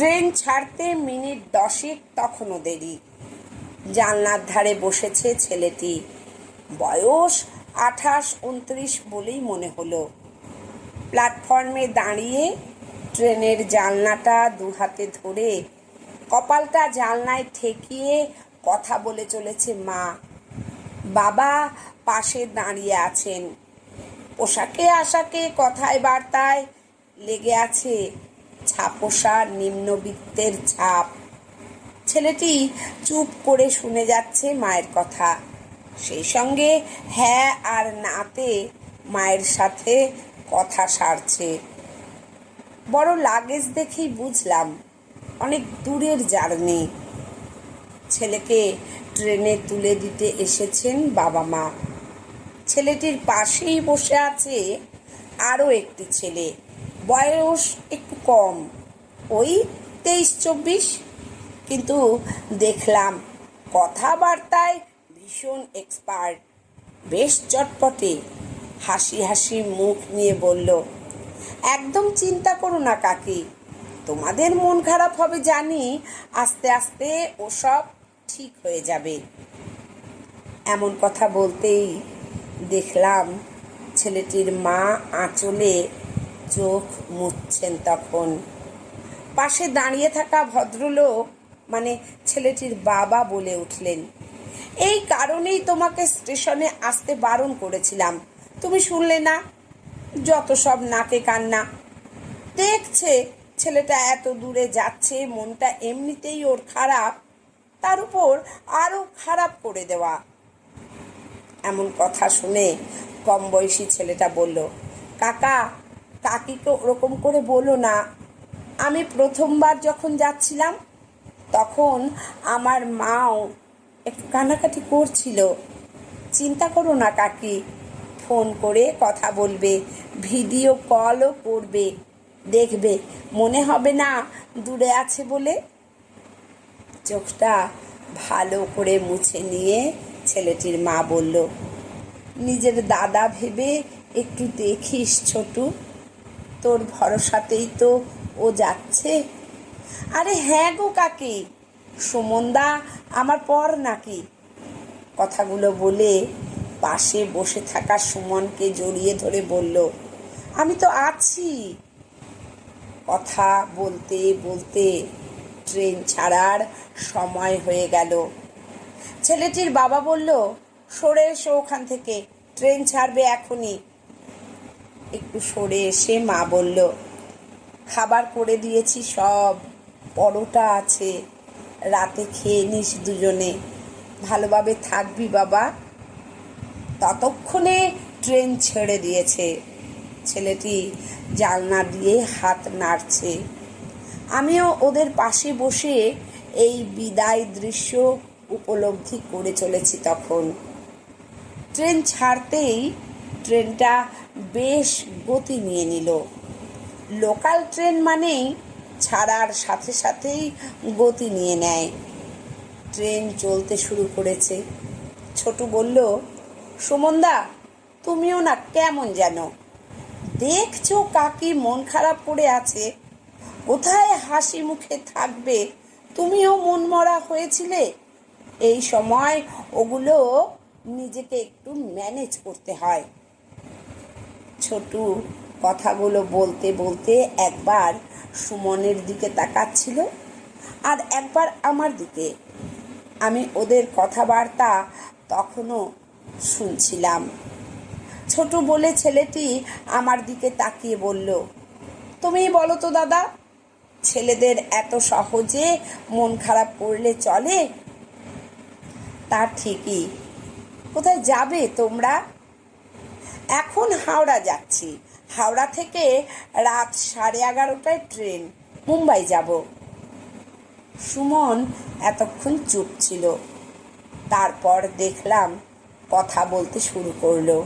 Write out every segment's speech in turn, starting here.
Train ছাড়তে minute দশেক তখনও দেরি। জানলার ধারে বসেছে ছেলেটি। বয়স আঠাশ উনত্রিশ বলেই মনে হলো। প্ল্যাটফর্মে দাঁড়িয়ে ট্রেনের জানলাটা দু হাতে ধরে কপালটা জানলায় ঠেকিয়ে কথা বলে চলেছে মা। বাবা পাশে দাঁড়িয়ে আছেন। পোশাকে আশাকে কথায় বার্তায় লেগে আছে ছাপোষা নিম্নবিত্তের ছাপ। ছেলেটি চুপ করে শুনে যাচ্ছে মায়ের কথা। সেই সঙ্গে হ্যাঁ আর নাতে মায়ের সাথে কথা সারছে। বড় লাগেজ দেখেই বুঝলাম, অনেক দূরের জার্নি। ছেলেকে ট্রেনে তুলে দিতে এসেছেন বাবা মা। ছেলেটির পাশেই বসে আছে আরও একটি ছেলে। বয়স একটু কম। ওই তেইশ চব্বিশ। কিন্তু দেখলাম কথাবার্তায় ভীষণ এক্সপার্ট বেশ চটপটে হাসি হাসি মুখ নিয়ে বলল, একদম চিন্তা করো না কাকি, তোমাদের মন খারাপ হবে জানি, আস্তে আস্তে ওসব ঠিক হয়ে যাবে। এমন কথা বলতেই দেখলাম ছেলেটির মা আঁচলে চোখ মুছছেন তখন। পাশে দাঁড়িয়ে থাকা ভদ্রলোক মানে ছেলেটির বাবা বলে উঠলেন, এই কারণেই তোমাকে স্টেশনে আসতে বারণ করেছিলাম। তুমি শুনলে না? যত সব নাকে কান্না। দেখছে ছেলেটা এত দূরে যাচ্ছে, মনটা এমনিতেই ওর খারাপ, তার উপর আরও খারাপ করে দেওয়া। এমন কথা শুনে কম বয়সী ছেলেটা বলল, কাকা কাকিকে ওরকম করে বলো না। আমি প্রথমবার যখন যাচ্ছিলাম, তখন আমার মাও একটু কান্নাকাটি করছিল। চিন্তা করো না কাকি, ফোন করে কথা বলবে, ভিডিও কলও করবে, দেখবে, মনে হবে না দূরে আছে বলে। চোখটা ভালো করে মুছে নিয়ে ছেলেটির মা বলল, নিজের দাদা ভেবে একটু দেখিস ছোটু। তোর ভরসাতেই তো ও যাচ্ছে। আরে হ্যাঁ গো কাকি, সুমনদা আমার পর নাকি। কথাগুলো বলে পাশে বসে থাকা সুমনকে জড়িয়ে ধরে বলল, আমি তো আছি। কথা বলতে বলতে ট্রেন ছাড়ার সময় হয়ে গেল। ছেলেটির বাবা বলল, সরে এসো ওখান থেকে, ট্রেন ছাড়বে এখনই। একটু সরে এসে মা বলল, খাবার করে দিয়েছি সব, পরোটা আছে, রাতে খেয়ে নিস দুজনে। ভালোভাবে থাকবি বাবা। ততক্ষণে ট্রেন ছেড়ে দিয়েছে। ছেলেটি জানলা দিয়ে হাত নাড়ছে। আমিও ওদের পাশে বসে এই বিদায় দৃশ্য উপলব্ধি করে চলেছি তখন। ট্রেন ছাড়তেই ট্রেনটা বেশ গতি নিয়ে নিল। লোকাল ট্রেন মানেই ছাড়ার সাথে সাথেই গতি নিয়ে নেয়। ট্রেন চলতে শুরু করেছে। ছোটু বলল, সুমনদা, তুমিও না কেমন যেন? দেখছ কাকি মন খারাপ করে আছে? কোথায় হাসি মুখে থাকবে? তুমিও মন মরা হয়েছিলে? এই সময় ওগুলো নিজেকে একটু ম্যানেজ করতে হয়। ছোটু কথাগুলো বলতে বলতে একবার সুমনের দিকে তাকাচ্ছিল আর একবার আমার দিকে। আমি ওদের কথাবার্তা তখনও শুনছিলাম। ছোট বলে ছেলেটি আমার দিকে তাকিয়ে বলল তুমি বলো তো দাদা, ছেলেদের এত সহজে মন খারাপ করলে চলে? তা ঠিকই। কোথায় যাবে তোমরা? এখন হাওড়া যাচ্ছি। হাওড়া থেকে রাত সাড়ে এগারোটায় ট্রেন, মুম্বাই যাব। সুমন এতক্ষণ চুপ ছিল। তারপর দেখলাম কথা বলতে শুরু করল।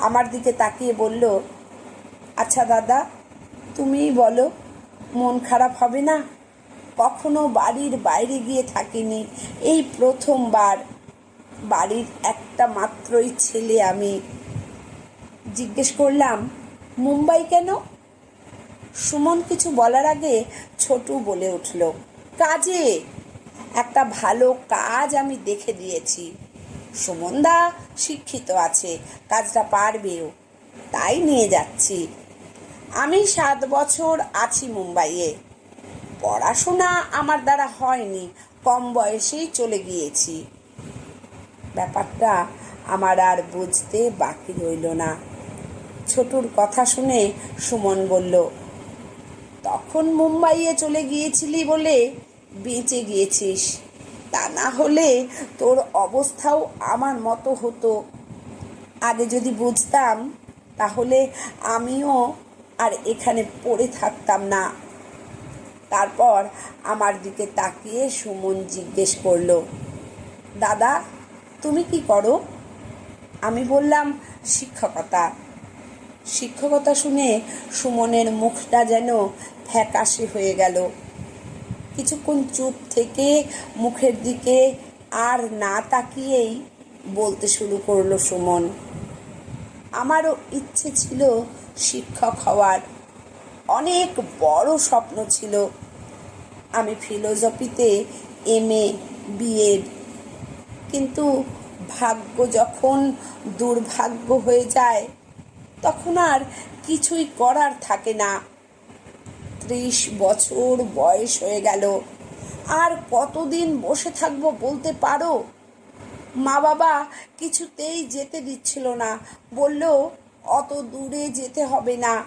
আমার দিকে তাকিয়ে বলল আচ্ছা দাদা, তুমিই বলো, মন খারাপ হবে না? কখনো বাড়ির বাইরে গিয়ে থাকিনি। এই প্রথমবার। বাড়ির একটা মাত্রই ছেলে আমি। জিজ্ঞেস করলাম, মুম্বাই কেন? সুমন কিছু বলার আগে ছোটু বলে উঠল, কাজে, একটা ভালো কাজ আমি দেখে দিয়েছি। সুমনদা শিক্ষিত আছে, কাজটা পারবেও, তাই নিয়ে যাচ্ছি। আমি সাত বছর আছি মুম্বাইয়ে। পড়াশোনা আমার দ্বারা হয়নি, কম বয়সেই চলে গিয়েছি। ব্যাপারটা আমার আর বুঝতে বাকি রইল না। ছোটুর কথা শুনে সুমন বলল, তখন মুম্বাইয়ে চলে গিয়েছিলি বলে বেঁচে গিয়েছিস। তা না হলে তোর অবস্থাও আমার মতো হতো। আগে যদি বুঝতাম, তাহলে আমিও আর এখানে পড়ে থাকতাম না। তারপর আমার দিকে তাকিয়ে সুমন জিজ্ঞেস করল, দাদা, তুমি কি করো? আমি বললাম, শিক্ষকতা। শিক্ষকতা শুনে সুমনের মুখটা যেন ফ্যাকাশে হয়ে গেল। কিছুক্ষণ চুপ থেকে মুখের দিকে আর না তাকিয়েই বলতে শুরু করল সুমন। আমারও ইচ্ছে ছিল শিক্ষক হওয়ার। অনেক বড় স্বপ্ন ছিল। আমি ফিলোসফিতে এম এ বিএড কিন্তু ভাগ্য যখন দুর্ভাগ্য হয়ে যায় তখন আর কিছুই করার থাকে না। ত্রিশ বছর বয়স হয়ে গেল। আর কতদিন বসে থাকব বলতে পারো? মা বাবা কিছুতেই যেতে দিচ্ছিল না। বলল, অত দূরে যেতে হবে না।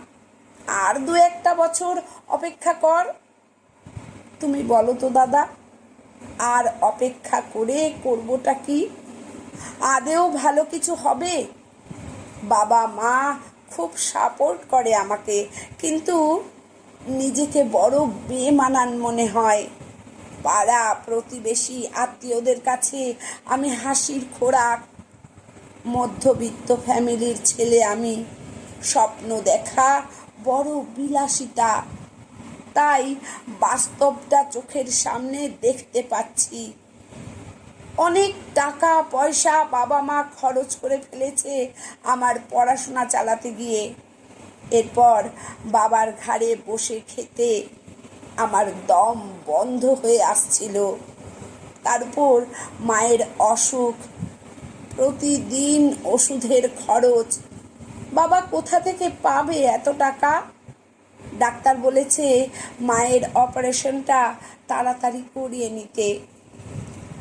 আর দু একটা বছর অপেক্ষা কর। তুমি বলো তো দাদা, আর অপেক্ষা করে করবোটা কি? আদেও ভালো কিছু হবে? বাবা মা খুব সাপোর্ট করে আমাকে। কিন্তু নিজেকে বড় বেমানান মনে হয়। পাড়া প্রতিবেশী আত্মীয়দের কাছে আমি হাসির খোরাক, মধ্যবিত্ত ফ্যামিলির ছেলে আমি, স্বপ্ন দেখা, বড় বিলাসিতা। তাই বাস্তবটা চোখের সামনে দেখতে পাচ্ছি। অনেক টাকা, পয়সা বাবা মা খরচ করে ফেলেছে আমার পড়াশোনা চালাতে গিয়ে। এরপর বাবার ঘাড়ে বসে খেতে আমার দম বন্ধ হয়ে আসছিল। তারপর মায়ের অসুখ, প্রতিদিন ওষুধের খরচ। বাবা কোথা থেকে পাবে এত টাকা? ডাক্তার বলেছে মায়ের অপারেশনটা তাড়াতাড়ি করিয়ে নিতে।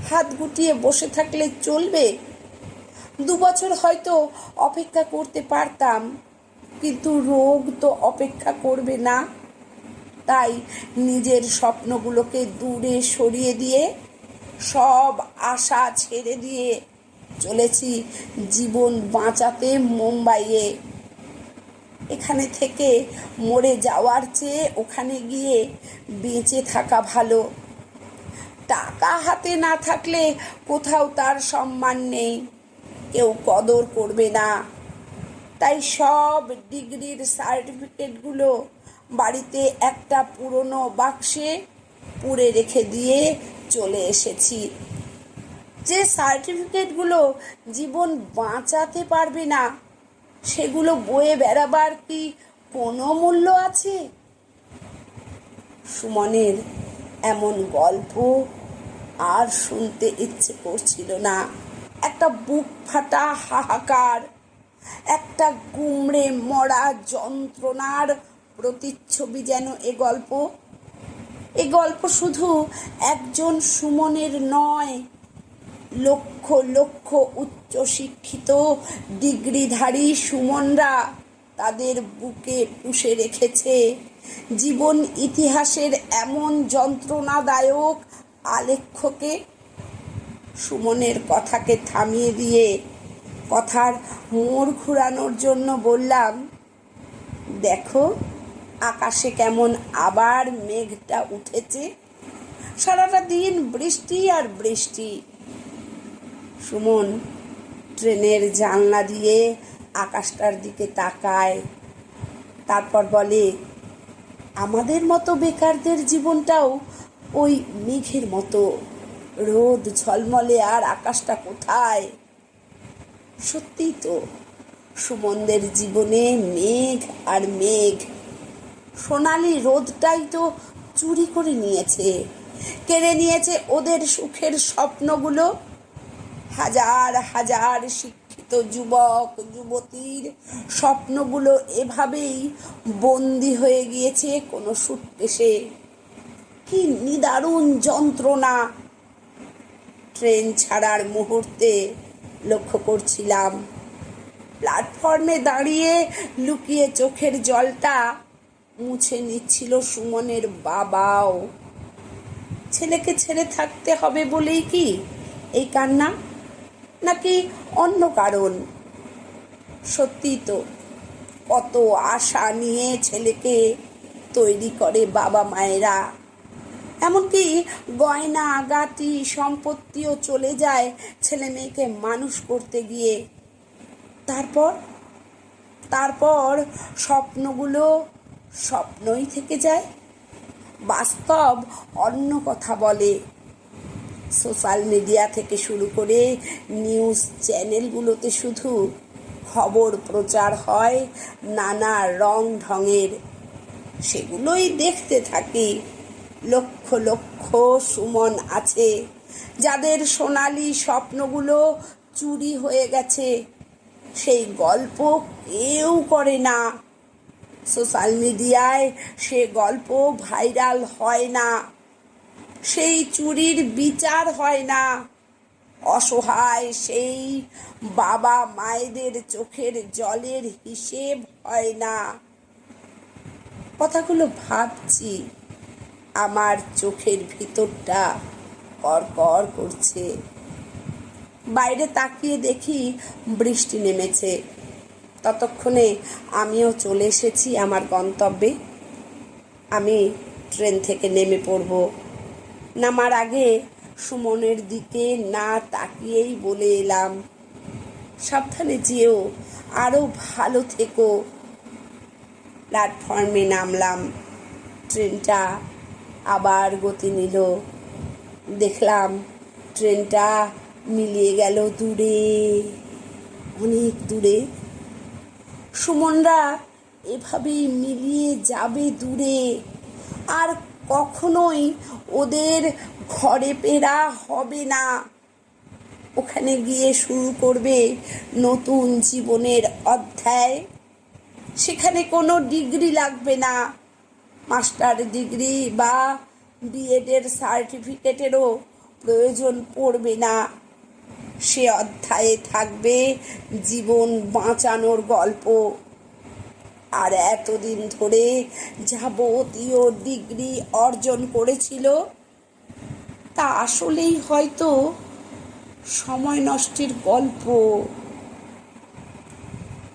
হাত গুটিয়ে বসে থাকলে চলবে। দু বছর হয়তো অপেক্ষা করতে পারতাম, কিন্তু রোগ তো অপেক্ষা করবে না। তাই নিজের স্বপ্নগুলোকে দূরে সরিয়ে দিয়ে, সব আশা ছেড়ে দিয়ে চলেছি জীবন বাঁচাতে মুম্বাইয়ে। এখানে থেকে মরে যাওয়ার চেয়ে ওখানে গিয়ে বেঁচে থাকা ভালো। টাকা হাতে না থাকলে কোথাও তার সম্মান নেই। কেউ কদর করবে না। তাই সব ডিগ্রির সার্টিফিকেটগুলো বাড়িতে একটা পুরনো বাক্সে পুড়ে রেখে দিয়ে চলে এসেছি। যে সার্টিফিকেটগুলো জীবন বাঁচাতে পারবে না, সেগুলো বয়ে বেড়াবার কি কোনো মূল্য আছে? সুমনের এমন গল্প আর শুনতে ইচ্ছে করছিল না। একটা বুক ফাটা হাহাকার, একটা গুমড়ে মরা যন্ত্রণার প্রতিচ্ছবি যেন এ গল্প। এ গল্প শুধু একজন সুমনের নয়, লক্ষ লক্ষ উচ্চশিক্ষিত ডিগ্রিধারী সুমনরা তাদের বুকে পুষে রেখেছে। জীবন ইতিহাসের এমন যন্ত্রণাদায়ক আলেখ্যকে সুমনের কথাকে থামিয়ে দিয়ে কথার মোড় ঘুরানোর জন্য বললাম, দেখো, আকাশে কেমন আবার মেঘটা উঠেছে। সারাটা দিন বৃষ্টি আর বৃষ্টি। সুমন ট্রেনের জানলা দিয়ে আকাশটার দিকে তাকায়। তারপর বলে, আমাদের মতো বেকারদের জীবনটাও ওই মেঘের মতো। রোদ ঝলমলে আর আকাশটা কোথায়? সত্যিই তো সুমনদের জীবনে মেঘ আর মেঘ। সোনালি রোদটাই তো চুরি করে নিয়েছে, কেড়ে নিয়েছে ওদের সুখের স্বপ্নগুলো। হাজার হাজার শিক্ষিত যুবক, যুবতীর স্বপ্নগুলো এভাবেই বন্দি হয়ে গিয়েছে কোনো সুটকেসে কি নিদারুণ যন্ত্রণা। ট্রেন ছাড়ার মুহূর্তে লক্ষ্য করছিলাম। প্ল্যাটফর্মে দাঁড়িয়ে লুকিয়ে চোখের জলটা মুছে নিচ্ছিল সুমনের বাবাও। ছেলেকে ছেড়ে থাকতে হবে বলেই কি এই কান্না? নাকি অন্য কারণ? সত্যি তো কত আশা নিয়ে ছেলেকে তৈরি করে বাবা মায়েরা এমনকি গয়না গাটি সম্পত্তিও চলে যায় ছেলে মেয়েকে মানুষ করতে গিয়ে। তারপর তারপর স্বপ্নগুলো স্বপ্নই থেকে যায়, বাস্তব অন্য কথা বলে। সোশ্যাল মিডিয়া থেকে শুরু করে নিউজ চ্যানেলগুলোতে শুধু খবর প্রচার হয় নানা রং ঢঙের। সেগুলোই দেখতে থাকি। লক্ষ লক্ষ সুমন আছে। যাদের সোনালি স্বপ্নগুলো চুরি হয়ে গেছে, সেই গল্প কেউ করে না। সোশ্যাল মিডিয়ায় সে গল্প ভাইরাল হয় না। সেই চুরির বিচার হয় না। অসহায় সেই বাবা মায়েদের চোখের জলের হিসেব হয় না। কথাগুলো ভাবছি। আমার চোখের ভিতরটা কর করছে। বাইরে তাকিয়ে দেখি বৃষ্টি নেমেছে। ততক্ষণে আমিও চলে এসেছি আমার গন্তব্যে। আমি ট্রেন থেকে নেমে পড়ব। নামার আগে সুমনের দিকে না তাকিয়েই বলে এলাম, সাবধানে যেও আরও ভালো থেকো। প্ল্যাটফর্মে নামলাম। ট্রেনটা আবার গতি নিল। দেখলাম ট্রেনটা মিলিয়ে গেল দূরে, অনেক দূরে। সুমনরা এভাবেই মিলিয়ে যাবে দূরে। আর কখনোই ওদের ঘরে পেরা হবে না। ওখানে গিয়ে শুরু করবে নতুন জীবনের অধ্যায়। সেখানে কোনো ডিগ্রি লাগবে না। মাস্টার ডিগ্রি বা বিএডের সার্টিফিকেটেরও প্রয়োজন পড়বে না। সে অধ্যায়ে থাকবে জীবন বাঁচানোর গল্প। আর এতদিন ধরে যাবতীয় ডিগ্রি অর্জন করেছিল, তা আসলেই হয়তো সময় নষ্টের গল্প।